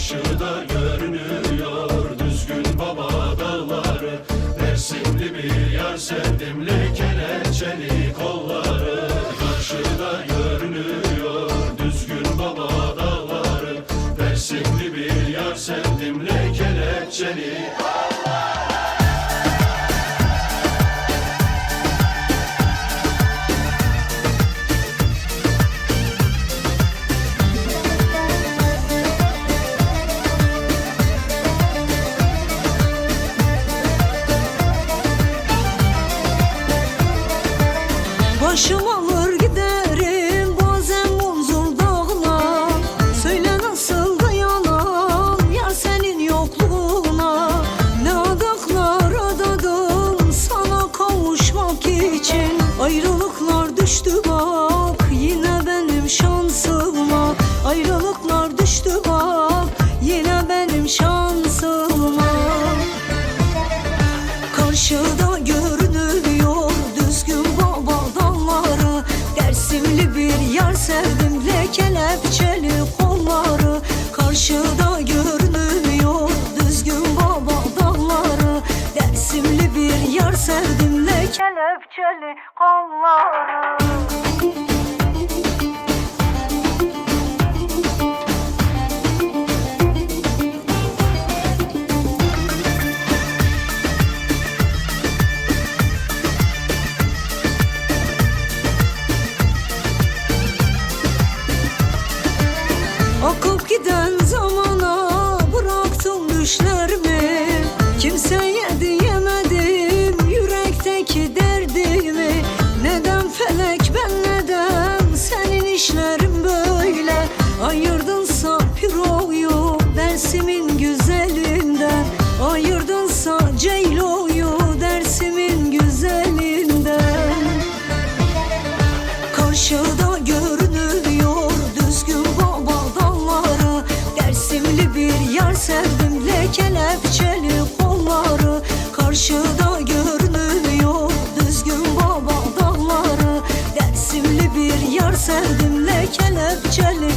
Karşıda görünüyor düzgün baba dağları. Dersimli bir yer sevdimli kelepçeli 我是我。kelepçeli kolları Okup giden Karşıda görünüyor düzgün baba Dersimli bir yer sevdim lekelepçeli kolları. Karşıda görünüyor düzgün baba Dersimli bir yer sevdim lekelepçeli